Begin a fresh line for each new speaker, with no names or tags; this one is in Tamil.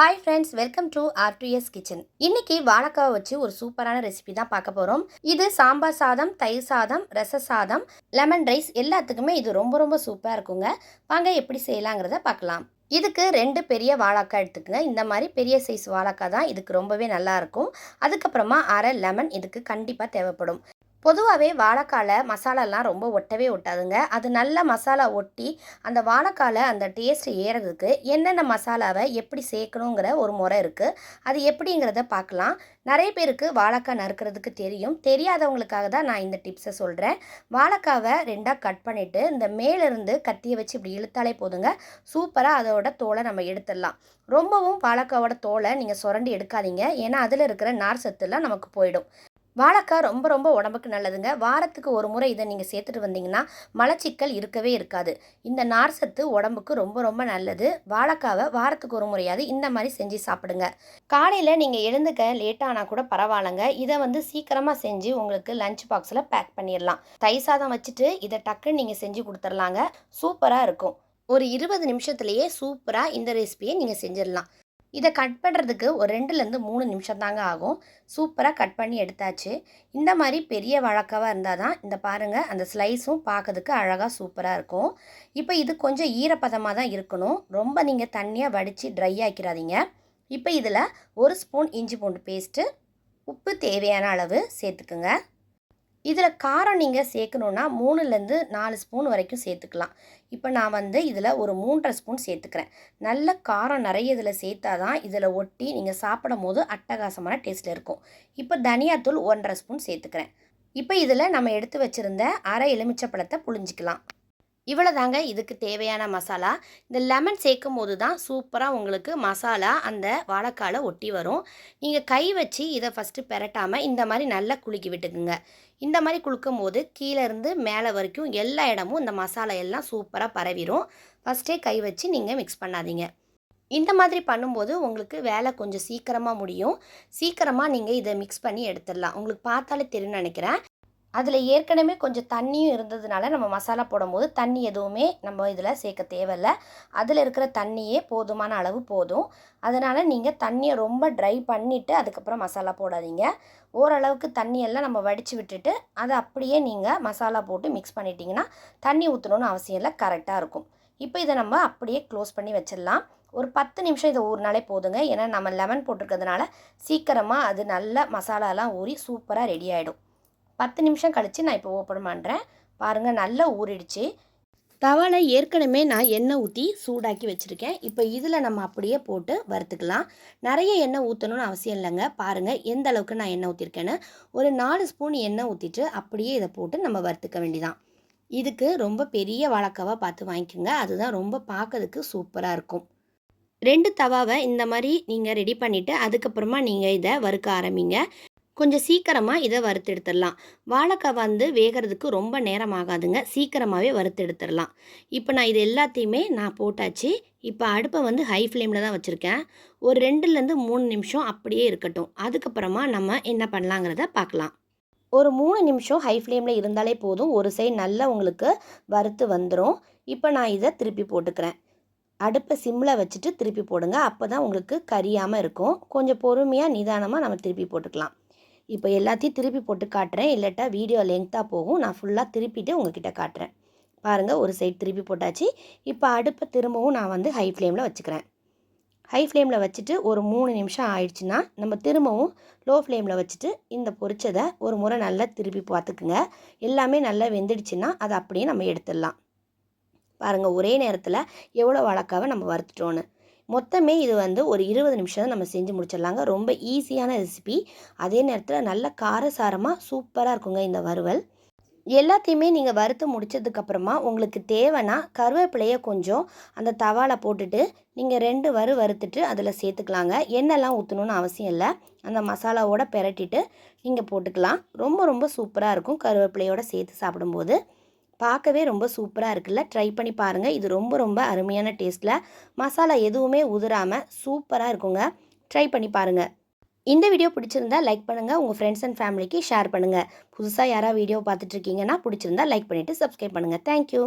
Hi friends welcome to RTS kitchen இன்னைக்கு வாழைக்காவை வச்சு ஒரு சூப்பரான ரெசிபி தான் பார்க்க போகிறோம் இது சாம்பார் சாதம் தயிர் சாதம் ரச சாதம் லெமன் ரைஸ் எல்லாத்துக்குமே இது ரொம்ப ரொம்ப சூப்பராக இருக்குங்க. வாங்க எப்படி செய்யலாங்கிறத பார்க்கலாம். இதுக்கு ரெண்டு பெரிய வாழைக்காய் எடுத்துக்கங்க. இந்த மாதிரி பெரிய சைஸ் வாழைக்காய் தான். இதுக்கு ரொம்பவே நல்லாயிருக்கும் அதுக்கப்புறமா அரை லெமன் இதுக்கு கண்டிப்பாக தேவைப்படும். பொதுவாகவே வாழைக்காலை மசாலாலாம் ரொம்ப ஒட்டவே ஒட்டாதுங்க. அது நல்ல மசாலா ஒட்டி அந்த வாழைக்காலை அந்த டேஸ்ட் ஏறதுக்கு என்னென்ன மசாலாவை எப்படி சேர்க்கணுங்கிற ஒரு முறை இருக்குது அது எப்படிங்கிறத பார்க்கலாம் நிறைய பேருக்கு வாழைக்காய் நறுக்கிறதுக்கு தெரியும். தெரியாதவங்களுக்காக தான் நான் இந்த டிப்ஸை சொல்கிறேன் வாழைக்காவை ரெண்டாக கட் பண்ணிவிட்டு இந்த மேலேருந்து கத்தியை வச்சு இப்படி இழுத்தாலே போதுங்க. சூப்பராக அதோட தோலை நம்ம எடுத்துடலாம். ரொம்பவும் வாழைக்காவோட தோலை நீங்கள் சுரண்டி எடுக்காதீங்க. ஏன்னா அதில் இருக்கிற நார் சத்துலாம் நமக்கு போயிடும். வாழைக்காய் ரொம்ப ரொம்ப உடம்புக்கு நல்லதுங்க. வாரத்துக்கு ஒரு முறை இதை நீங்கள் சேர்த்துட்டு வந்தீங்கன்னா மலச்சிக்கல் இருக்கவே இருக்காது. இந்த நார் சத்து உடம்புக்கு ரொம்ப ரொம்ப நல்லது. வாழைக்காவை வாரத்துக்கு ஒரு முறையாவது இந்த மாதிரி செஞ்சு சாப்பிடுங்க. காலையில் நீங்கள் எழுந்துக்க லேட்டானா கூட பரவாயில்லைங்க. இதை வந்து சீக்கிரமாக செஞ்சு உங்களுக்கு லஞ்ச் பாக்ஸில் பேக் பண்ணிடலாம். தயிர் சாதம் வச்சுட்டு இதை டக்குன்னு நீங்கள் செஞ்சு கொடுத்துர்லாங்க சூப்பராக இருக்கும். ஒரு இருபது நிமிஷத்துலேயே சூப்பராக இந்த ரெசிபியை நீங்கள் செஞ்சிடலாம். இதை கட் பண்ணுறதுக்கு ஒரு ரெண்டுலேருந்து மூணு நிமிஷம் தாங்க ஆகும். சூப்பராக கட் பண்ணி எடுத்தாச்சு. இந்த மாதிரி பெரிய வழக்கவாக இருந்தால் தான் இந்த பாருங்கள் அந்த ஸ்லைஸும் பார்க்கறதுக்கு அழகாக சூப்பராக இருக்கும். இப்போ இது கொஞ்சம் ஈரப்பதமாக தான் இருக்கணும். ரொம்ப நீங்கள் தண்ணியாக வடித்து ட்ரை ஆக்கிடாதீங்க இப்போ இதில் ஒரு ஸ்பூன் இஞ்சி பூண்டு பேஸ்ட்டு உப்பு தேவையான அளவு சேர்த்துக்குங்க. இதில் காரம் நீங்கள் சேர்க்கணுன்னா மூணுலேருந்து நாலு ஸ்பூன் வரைக்கும் சேர்த்துக்கலாம். இப்போ நான் வந்து இதில் ஒரு மூன்றரை ஸ்பூன் சேர்த்துக்கிறேன். நல்ல காரம் நிறைய இதில் சேர்த்தா தான் இதில் ஒட்டி நீங்கள் சாப்பிடும் போது அட்டகாசமான டேஸ்ட்டில் இருக்கும். இப்போ தனியாத்தூள் ஒன்றரை ஸ்பூன் சேர்த்துக்கிறேன். இப்போ இதில் நம்ம எடுத்து வச்சுருந்த அரை எலுமிச்சப்பழத்தை புழிஞ்சிக்கலாம். இவ்வளோ தாங்க இதுக்கு தேவையான மசாலா. இந்த லெமன் சேர்க்கும் போது தான் சூப்பராக உங்களுக்கு மசாலா அந்த வாழைக்காலை ஒட்டி வரும். நீங்கள் கை வச்சு இதை ஃபஸ்ட்டு பெரட்டாமல் இந்த மாதிரி நல்லா குலுக்கி விட்டுக்குங்க. இந்த மாதிரி குளுக்கும் போது கீழேருந்து மேலே வரைக்கும் எல்லா இடமும் இந்த மசாலா எல்லாம் சூப்பராக பரவிடும் ஃபஸ்ட்டே கை வச்சு நீங்கள் மிக்ஸ் பண்ணாதீங்க. இந்த மாதிரி பண்ணும்போது உங்களுக்கு வேலை கொஞ்சம் சீக்கிரமாக முடியும். சீக்கிரமாக நீங்கள் இதை மிக்ஸ் பண்ணி எடுத்துடலாம். உங்களுக்கு பார்த்தாலே தெரியும்னு நினைக்கிறேன். அதில் ஏற்கனவே கொஞ்சம் தண்ணியும் இருந்ததுனால நம்ம மசாலா போடும்போது தண்ணி எதுவுமே நம்ம இதில் சேர்க்க தேவையில்ல. அதில் இருக்கிற தண்ணியே போதுமான அளவு போதும். அதனால் நீங்கள் தண்ணியை ரொம்ப ட்ரை பண்ணிவிட்டு அதுக்கப்புறம் மசாலா போடாதீங்க. ஓரளவுக்கு தண்ணியெல்லாம் நம்ம வடித்து விட்டுட்டு அதை அப்படியே நீங்கள் மசாலா போட்டு மிக்ஸ் பண்ணிட்டீங்கன்னா தண்ணி ஊற்றணுன்னு அவசியம் இல்லை கரெக்டாக இருக்கும். இப்போ இதை நம்ம அப்படியே க்ளோஸ் பண்ணி வச்சிடலாம். ஒரு பத்து நிமிஷம் இதை ஊறினாலே போதுங்க. ஏன்னா நம்ம லெமன் போட்டிருக்கிறதுனால சீக்கிரமாக அது நல்ல மசாலாலாம் ஊறி சூப்பராக ரெடி ஆகிடும் பத்து நிமிஷம் கழித்து நான் இப்போ ஓப்பன் பண்ணுறேன் பாருங்கள் நல்லா ஊறிடுச்சு. தவால ஏற்கனவே நான் எண்ணெய் ஊற்றி சூடாக்கி வச்சுருக்கேன். இப்போ இதில் நம்ம அப்படியே போட்டு வறுத்துக்கலாம். நிறைய எண்ணெய் ஊற்றணும்னு அவசியம் இல்லைங்க. பாருங்கள் எந்த அளவுக்கு நான் எண்ணெய் ஊற்றிருக்கேன்னு ஒரு நாலு ஸ்பூன் எண்ணெய் ஊற்றிட்டு அப்படியே இதை போட்டு நம்ம வறுத்துக்க வேண்டிதான். இதுக்கு ரொம்ப பெரிய வாழைக்காவாக பார்த்து வாங்கிக்கோங்க. அதுதான் ரொம்ப பார்க்கறதுக்கு சூப்பராக இருக்கும். ரெண்டு தவாவை இந்த மாதிரி நீங்கள் ரெடி பண்ணிவிட்டு அதுக்கப்புறமா நீங்கள் இதை வறுக்க ஆரம்பிங்க. கொஞ்சம் சீக்கிரமாக இதை வறுத்து எடுத்துடலாம் வாழைக்காய் வந்து வேகிறதுக்கு ரொம்ப நேரம் ஆகாதுங்க. சீக்கிரமாகவே வறுத்து எடுத்துடலாம் இப்போ நான் இது எல்லாத்தையுமே நான் போட்டாச்சு. இப்போ அடுப்பை வந்து ஹை ஃப்ளேமில் தான் வச்சுருக்கேன். ஒரு ரெண்டுலேருந்து மூணு நிமிஷம் அப்படியே இருக்கட்டும். அதுக்கப்புறமா நம்ம என்ன பண்ணலாங்கிறத பார்க்கலாம். ஒரு மூணு நிமிஷம் ஹை ஃப்ளேமில் இருந்தாலே போதும். ஒரு சைடு நல்லா உங்களுக்கு வறுத்து வந்துடும் இப்போ நான் இதை திருப்பி போட்டுக்கிறேன். அடுப்பை சிம்மில் வச்சுட்டு திருப்பி போடுங்க. அப்போ தான் உங்களுக்கு கரியாமல் இருக்கும். கொஞ்சம் பொறுமையாக நிதானமாக நம்ம திருப்பி போட்டுக்கலாம். இப்போ எல்லாத்தையும் திருப்பி போட்டு காட்டுறேன். இல்லாட்டா வீடியோ லெங்க்த்தாக போகும். நான் ஃபுல்லாக திருப்பிட்டு உங்ககிட்ட காட்டுறேன். பாருங்கள் ஒரு சைடு திருப்பி போட்டாச்சு. இப்போ அடுப்பை திரும்பவும் நான் வந்து ஹை ஃப்ளேமில் வச்சுக்கிறேன். ஹை ஃப்ளேமில் வச்சுட்டு ஒரு மூணு நிமிஷம் ஆயிடுச்சுன்னா நம்ம திரும்பவும் லோ ஃப்ளேமில் வச்சுட்டு இந்த பொரிச்சதை ஒரு முறை நல்லா திருப்பி பார்த்துக்குங்க. எல்லாமே நல்லா வெந்துடுச்சுன்னா அதை அப்படியே நம்ம எடுத்துடலாம். பாருங்கள் ஒரே நேரத்தில் எவ்வளோ வழக்காவை நம்ம வறுத்துட்டோன்னு மொத்தமே இது வந்து ஒரு இருபது நிமிஷம் தான் நம்ம செஞ்சு முடிச்சிடலாங்க. ரொம்ப ஈஸியான ரெசிபி அதே நேரத்தில் நல்ல காரசாரமாக சூப்பராக இருக்குங்க இந்த வறுவல். எல்லாத்தையுமே நீங்கள் வறுத்து முடித்ததுக்கப்புறமா உங்களுக்கு தேவைன்னா கருவேப்பிலையை கொஞ்சம் அந்த தவாவில் போட்டுட்டு நீங்கள் ரெண்டு வறு வறுத்துட்டு அதில் சேர்த்துக்கலாங்க. எண்ணெய்லாம் ஊற்றணுன்னு அவசியம் இல்லை. அந்த மசாலாவோட பெரட்டிட்டு நீங்கள் போட்டுக்கலாம். ரொம்ப ரொம்ப சூப்பராக இருக்கும் கருவேப்பிலையோட சேர்த்து சாப்பிடும்போது. பார்க்கவே ரொம்ப சூப்பராக இருக்குல்ல? ட்ரை பண்ணி பாருங்கள் இது ரொம்ப ரொம்ப அருமையான டேஸ்ட்டில் மசாலா எதுவுமே உதிராமல் சூப்பராக இருக்குங்க. ட்ரை பண்ணி பாருங்கள் இந்த வீடியோ பிடிச்சிருந்தா லைக் பண்ணுங்கள் உங்கள் ஃப்ரெண்ட்ஸ் அண்ட் ஃபேமிலிக்கு ஷேர் பண்ணுங்கள் புதுசாக யாராவது வீடியோ பார்த்துட்ருக்கீங்கன்னா பிடிச்சிருந்தா லைக் பண்ணிவிட்டு சப்ஸ்கிரைப் பண்ணுங்கள் தேங்க்யூ